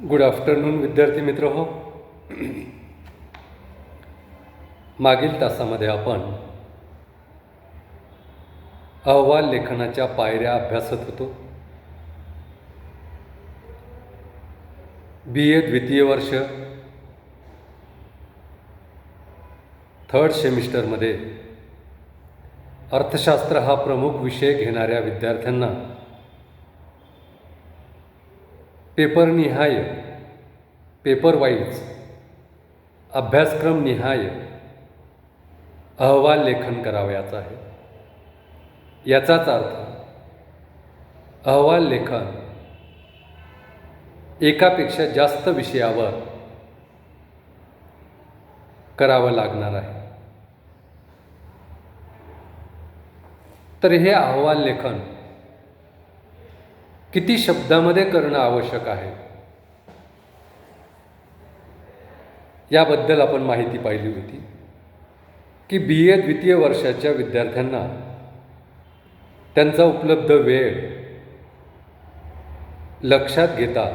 Good afternoon विद्यार्थी मित्र हो. मागील तासामध्ये आपण अहवाल लेखनाच्या पायऱ्या अभ्यासत होतो. बी ए द्वितीय वर्ष थर्ड सेमिस्टरमध्ये अर्थशास्त्र हा प्रमुख विषय घेणाऱ्या विद्यार्थ्यांना पेपरनिहाय पेपरवाईज अभ्यासक्रमनिहाय अहवाल लेखन करावयाचा आहे. याचाच अर्थ अहवाल लेखन एकापेक्षा जास्त विषयावर करावं लागणार आहे. तर हे अहवाल लेखन किती शब्दामध्ये करणं आवश्यक आहे? याबद्दल आपण माहिती पाहिली होती की बी ए द्वितीय वर्षाच्या विद्यार्थ्यांना त्यांचा उपलब्ध वेळ लक्षात घेता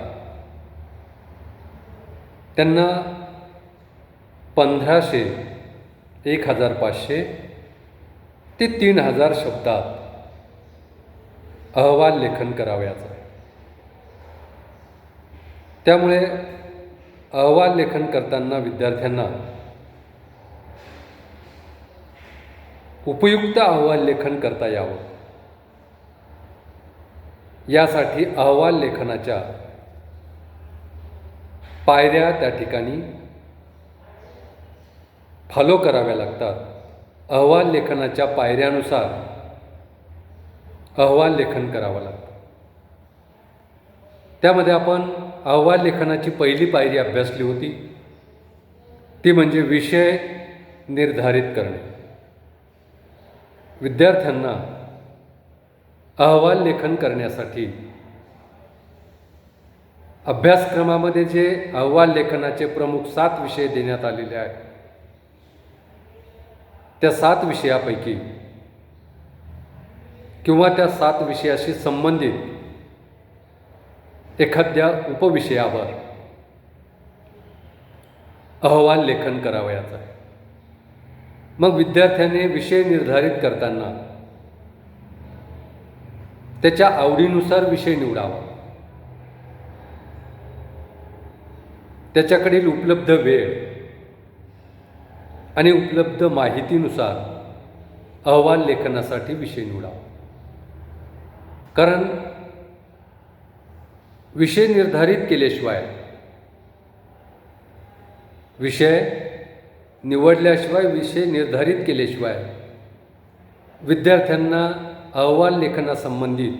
त्यांना पंधराशे एक हजार पाचशे ते तीन हजार शब्दात अहवाल लेखन करावयाचं आहे. त्यामुळे अहवाल लेखन करताना विद्यार्थ्यांना उपयुक्त अहवाल लेखन करता यावं. यासाठी अहवाल लेखनाच्या पायऱ्या त्या ठिकाणी फॉलो कराव्या लागतात. अहवाल लेखनाच्या पायऱ्यानुसार अहवाल लेखन करावं लागतं. त्यामध्ये आपण अहवाल लेखनाची पहिली पायरी अभ्यासली होती ती म्हणजे विषय निर्धारित करणे. विद्यार्थ्यांना अहवाल लेखन करण्यासाठी अभ्यासक्रमामध्ये जे अहवाल लेखनाचे प्रमुख सात विषय देण्यात आलेले आहेत. त्या सात विषयापैकी किंवा त्या सात विषयाशी संबंधित एखाद्या उपविषयावर अहवाल लेखन करावयाचं आहे. मग विद्यार्थ्याने विषय निर्धारित करताना त्याच्या आवडीनुसार विषय निवडावा. त्याच्याकडील उपलब्ध वेळ आणि उपलब्ध माहितीनुसार अहवाल लेखनासाठी विषय निवडावा. कारण विषय निर्धारित केल्याशिवाय विषय निवडल्याशिवाय विषय निर्धारित केल्याशिवाय विद्यार्थ्यांना अहवाल लेखनासंबंधित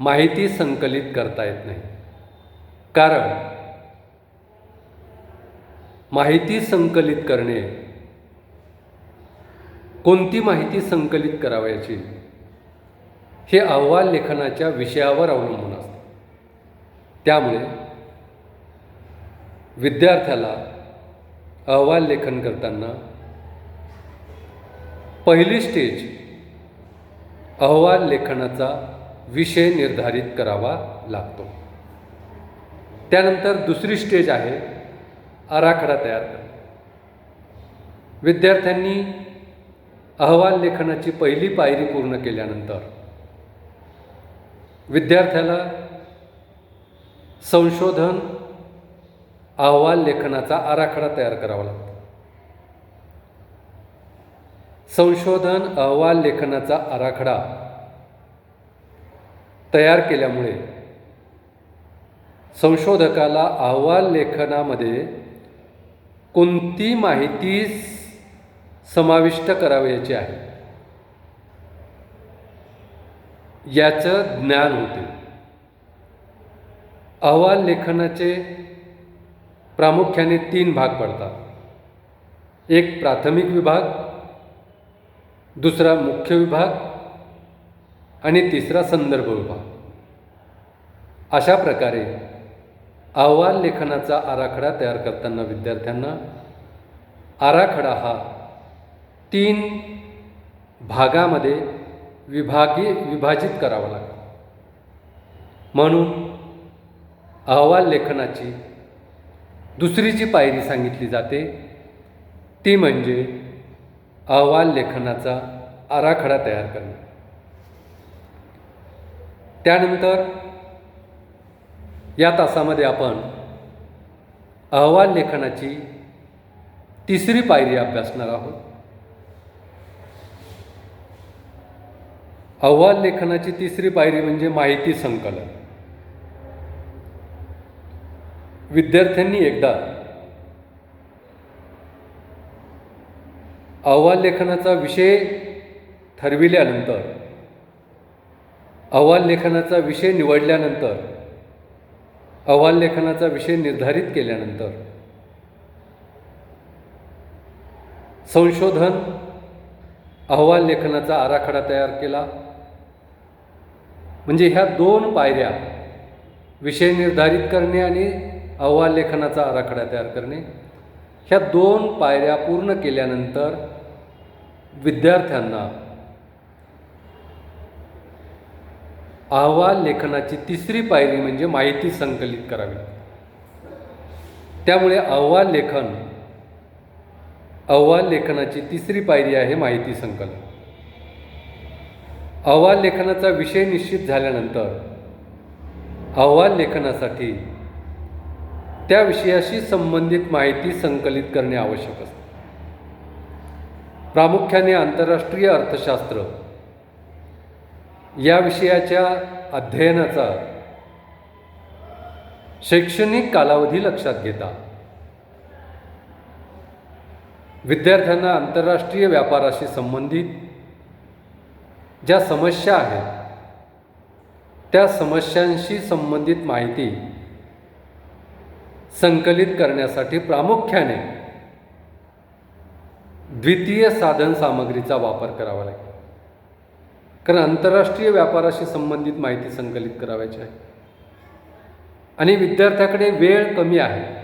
माहिती संकलित करता येत नाही. कारण माहिती संकलित करणे कोणती माहिती संकलित करावयाची? हे अहवाल लेखनाच्या विषयावर अवलंबून असते. त्यामुळे विद्यार्थ्याला अहवाल लेखन करताना पहिली स्टेज अहवाल लेखनाचा विषय निर्धारित करावा लागतो. त्यानंतर दुसरी स्टेज आहे आराखडा तयार करणे. विद्यार्थ्यांनी अहवाल लेखनाची पहिली पायरी पूर्ण केल्यानंतर विद्यार्थ्याला संशोधन अहवाल लेखनाचा आराखडा तयार करावा लागतो. संशोधन अहवाल लेखनाचा आराखडा तयार केल्यामुळे संशोधकाला अहवाल लेखनामध्ये कोणती माहिती समाविष्ट करावयाची आहे? याचं ज्ञान होते. अहवाल लेखनाचे प्रामुख्याने तीन भाग पडतात. एक प्राथमिक विभाग दुसरा मुख्य विभाग आणि तिसरा संदर्भ विभाग. अशा प्रकारे अहवाल लेखनाचा आराखडा तयार करताना विद्यार्थ्यांना आराखडा हा तीन भागामध्ये विभागी विभाजित करावा लागतो म्हणून अहवाल लेखनाची दुसरी जी पायरी सांगितली जाते ती म्हणजे अहवाल लेखनाचा आराखडा तयार करणे. त्यानंतर या तासामध्ये आपण अहवाल लेखनाची तिसरी पायरी अभ्यासणार आहोत. अहवाल लेखनाची तिसरी पायरी म्हणजे माहिती संकलन. विद्यार्थ्यांनी एकदा अहवाल लेखनाचा विषय ठरविल्यानंतर अहवाल लेखनाचा विषय निवडल्यानंतर अहवाल लेखनाचा विषय निर्धारित केल्यानंतर संशोधन अहवाल लेखनाचा आराखडा तयार केला. म्हणजे ह्या दोन पायऱ्या विषय निर्धारित करणे आणि अहवाल लेखनाचा आराखडा तयार करणे ह्या दोन पायऱ्या पूर्ण केल्यानंतर विद्यार्थ्यांना अहवाल लेखनाची तिसरी पायरी म्हणजे माहिती संकलित करावी. त्यामुळे अहवाल लेखन अहवाल लेखनाची तिसरी पायरी आहे माहिती संकलन. अहवाल लेखनाचा विषय निश्चित झाल्यानंतर अहवाल लेखनासाठी त्या विषयाशी संबंधित माहिती संकलित करणे आवश्यक असते. प्रामुख्याने आंतरराष्ट्रीय अर्थशास्त्र या विषयाच्या अध्ययनाचा शैक्षणिक कालावधी लक्षात घेता विद्यार्थ्यांना आंतरराष्ट्रीय व्यापाराशी संबंधित ज्या समस्या आहेत त्या समस्यांशी संबंधित माहिती संकलित करण्यासाठी प्रामुख्याने द्वितीय साधन सामग्रीचा वापर करावा लागेल. कारण आंतरराष्ट्रीय व्यापाराशी संबंधित माहिती संकलित करावायची आहे. आणि विद्यार्थ्याकडे वेळ कमी आहे.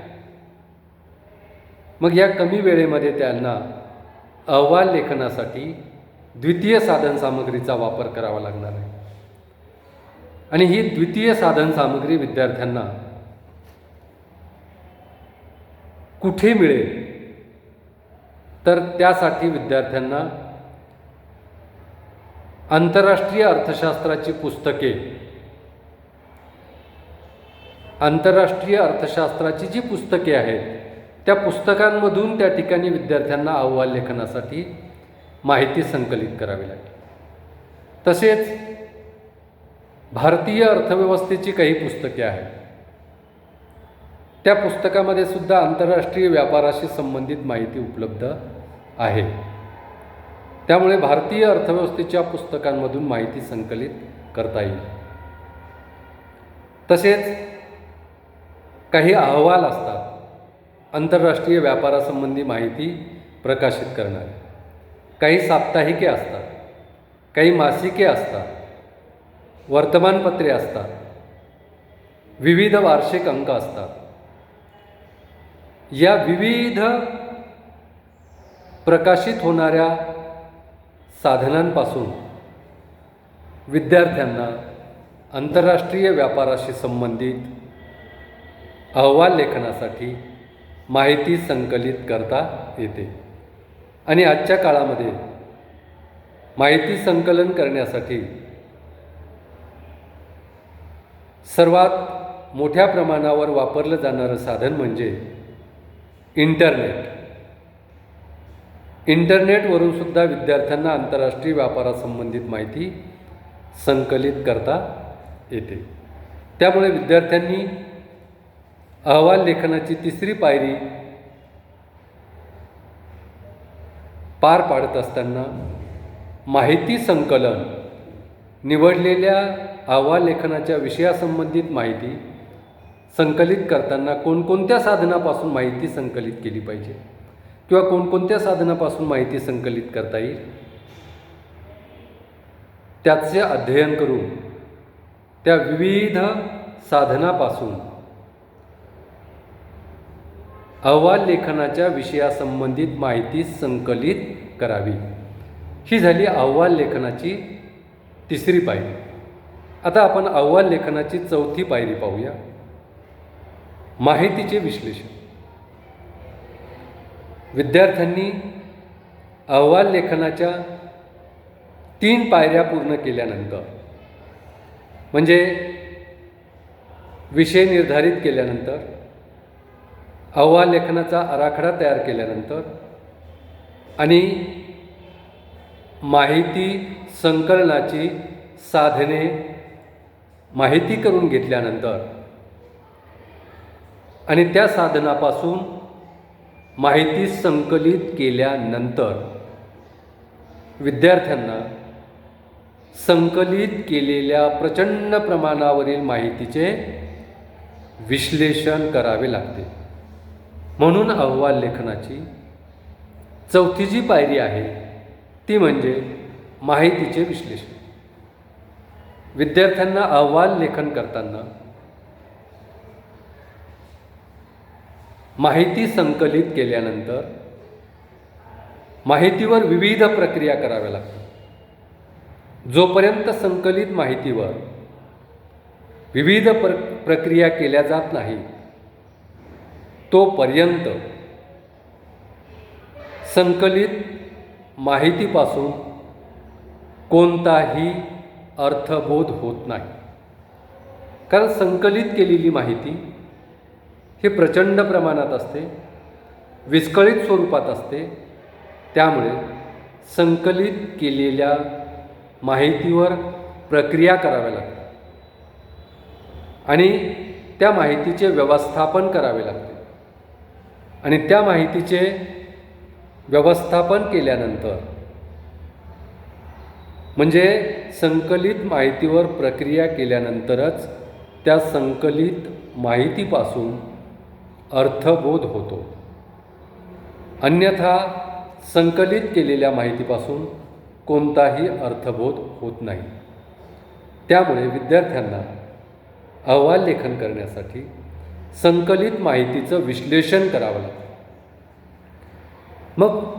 मग या कमी वेळेमध्ये त्यांना अहवाल लेखनासाठी द्वितीय साधनसामग्रीचा वापर करावा लागणार आहे. आणि ही द्वितीय साधनसामग्री विद्यार्थ्यांना कुठे मिळेल? तर त्यासाठी विद्यार्थ्यांना आंतरराष्ट्रीय अर्थशास्त्राची पुस्तके आंतरराष्ट्रीय अर्थशास्त्राची जी पुस्तके आहेत त्या पुस्तकांमधून त्या ठिकाणी विद्यार्थ्यांना अहवाल लेखनासाठी माहिती संकलित करावी लागेल. तसेच भारतीय अर्थव्यवस्थेची काही पुस्तके आहेत. त्या पुस्तकामध्ये सुद्धा आंतरराष्ट्रीय व्यापाराशी संबंधित माहिती उपलब्ध आहे. त्यामुळे भारतीय अर्थव्यवस्थेच्या पुस्तकांमधून माहिती संकलित करता येईल. तसेच काही अहवाल असतात. आंतरराष्ट्रीय व्यापारासंबंधी माहिती प्रकाशित करणारे. काही साप्ताहिके असतात काही मासिके असतात वर्तमानपत्रे असतात विविध वार्षिक अंक असतात. या विविध प्रकाशित होणाऱ्या साधनांपासून विद्यार्थ्यांना आंतरराष्ट्रीय व्यापाराशी संबंधित अहवाल लेखनासाठी माहिती संकलित करता येते. आणि आजच्या काळामध्ये माहिती संकलन करण्यासाठी सर्वात मोठ्या प्रमाणावर वापरलं जाणारं साधन म्हणजे इंटरनेट. इंटरनेटवरून सुद्धा विद्यार्थ्यांना आंतरराष्ट्रीय व्यापारासंबंधित माहिती संकलित करता येते. त्यामुळे विद्यार्थ्यांनी अहवाल लेखनाची तिसरी पायरी पार पाडत असताना माहिती संकलन निवडलेल्या अहवाल लेखनाच्या विषयासंबंधित माहिती संकलित करताना कोणकोणत्या साधनापासून माहिती संकलित केली पाहिजे? किंवा कोणकोणत्या साधनापासून माहिती संकलित करता येईल? त्याचे अध्ययन करून त्या विविध साधनापासून अहवाल लेखनाच्या विषयासंबंधित माहिती संकलित करावी. ही झाली अहवाल लेखनाची तिसरी पायरी. आता आपण अहवाल लेखनाची चौथी पायरी पाहूया. माहितीचे विश्लेषण. विद्यार्थ्यांनी अहवाल लेखनाच्या तीन पायऱ्या पूर्ण केल्यानंतर म्हणजे विषय निर्धारित केल्यानंतर अहवाल लेखनाचा आराखडा तयार केल्यानंतर आणि माहिती संकलनाची साधने माहिती करून घेतल्यानंतर आणि त्या साधनापासून माहिती संकलित केल्यानंतर विद्यार्थ्यांना संकलित केलेल्या प्रचंड प्रमाणावरील माहितीचे विश्लेषण करावे लागते. म्हणून अहवाल लेखनाची चौथी जी पायरी आहे ती म्हणजे माहितीचे विश्लेषण. विद्यार्थ्यांना अहवाल लेखन करताना माहिती संकलित केल्यानंतर माहितीवर विविध प्रक्रिया कराव्या लागतात. जोपर्यंत संकलित माहितीवर विविध प्र प्रक्रिया केल्या जात नाहीत तोपर्यंत संकलित माहितीपासून कोणताही अर्थबोध होत नाही. कारण संकलित केलेली माहिती ही प्रचंड प्रमाणात असते विस्कळीत स्वरूपात असते. त्यामुळे संकलित केलेल्या माहितीवर प्रक्रिया कराव्या लागतात आणि त्या माहितीचे व्यवस्थापन करावे लागते. आणि त्या माहितीचे व्यवस्थापन केल्यानंतर म्हणजे संकलित माहितीवर प्रक्रिया केल्यानंतरच त्या संकलित माहितीपासून अर्थबोध होतो. अन्यथा संकलित केलेल्या माहितीपासून कोणताही अर्थबोध होत नाही. त्यामुळे विद्यार्थ्यांना अहवाल लेखन करण्यासाठी संकलित माहितीचं विश्लेषण करावं लागतं. मग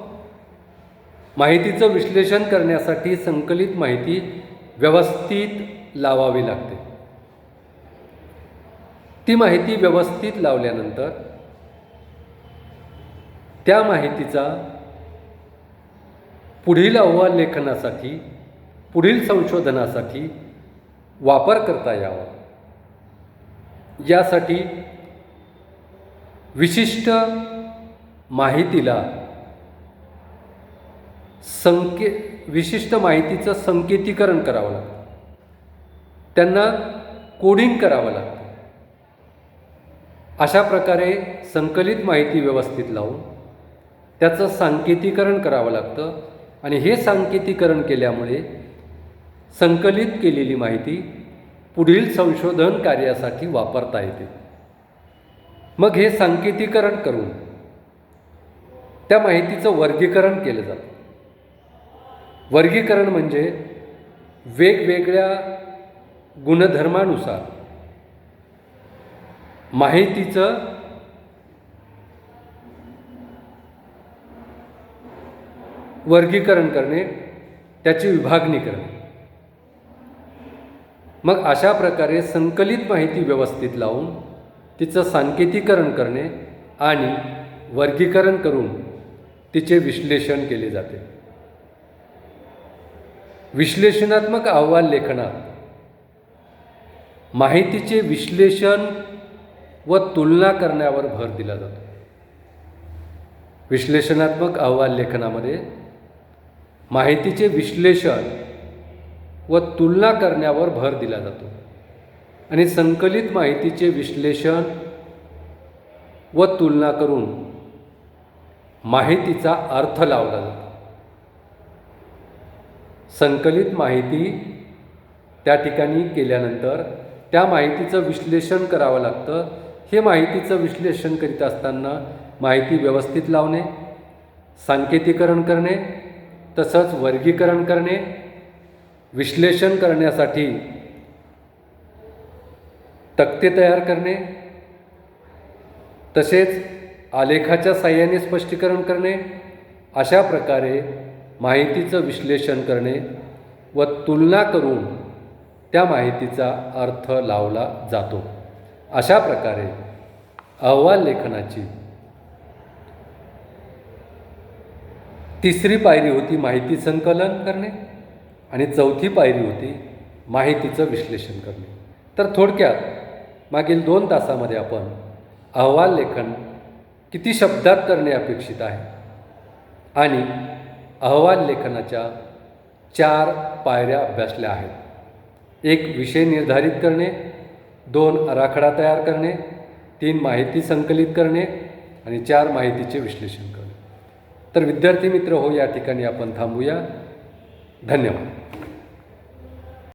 माहितीचं विश्लेषण करण्यासाठी संकलित माहिती व्यवस्थित लावावी लागते. ती माहिती व्यवस्थित लावल्यानंतर त्या माहितीचा पुढील अहवाल लेखनासाठी पुढील संशोधनासाठी वापर करता यावा. यासाठी विशिष्ट माहितीला संके विशिष्ट माहितीचं संकेतीकरण करावं लागतं. त्यांना कोडिंग करावं लागतं. अशा प्रकारे संकलित माहिती व्यवस्थित लावून त्याचं सांकेतीकरण करावं लागतं आणि हे सांकेतीकरण केल्यामुळे संकलित केलेली माहिती पुढील संशोधन कार्यासाठी वापरता येते. मग हे सांकेतीकरण करून त्या माहितीचं वर्गीकरण केलं जातं. वर्गीकरण म्हणजे वेगवेगळ्या गुणधर्मानुसार माहितीचं वर्गीकरण करणे त्याची विभागणी करणे. मग अशा प्रकारे संकलित माहिती व्यवस्थित लावून तिचं सांकेतीकरण करणे आणि वर्गीकरण करून तिचे विश्लेषण केले जाते. विश्लेषणात्मक अहवाल लेखनात माहितीचे विश्लेषण व तुलना करण्यावर भर दिला जातो. विश्लेषणात्मक अहवाल लेखनामध्ये माहितीचे विश्लेषण व तुलना करण्यावर भर दिला जातो. आणि संकलित माहितीचे विश्लेषण व तुलना करून माहितीचा अर्थ लावला जातो. संकलित माहिती त्या ठिकाणी केल्यानंतर त्या माहितीचं विश्लेषण करावं लागतं. हे माहितीचं विश्लेषण करीत असताना माहिती व्यवस्थित लावणे सांकेतीकरण करणे तसंच वर्गीकरण करणे विश्लेषण करण्यासाठी तक्ते तयार करणे तसेच आलेखाच्या साह्याने स्पष्टीकरण करणे अशा प्रकारे माहितीचं विश्लेषण करणे व तुलना करून त्या माहितीचा अर्थ लावला जातो. अशा प्रकारे अहवाल लेखनाची तिसरी पायरी होती माहिती संकलन करणे आणि चौथी पायरी होती माहितीचं विश्लेषण करणे. तर थोडक्यात मागील दोन तासामध्ये आपण अहवाल लेखन किती शब्दात करणे अपेक्षित आहे? आणि अहवाल लेखनाच्या चार पायऱ्या अभ्यासल्या आहेत. एक विषय निर्धारित करणे. दोन आराखडा तयार करणे. तीन माहिती संकलित करणे. आणि चार माहितीचे विश्लेषण करणे. तर विद्यार्थी मित्र हो या ठिकाणी आपण थांबूया. धन्यवाद.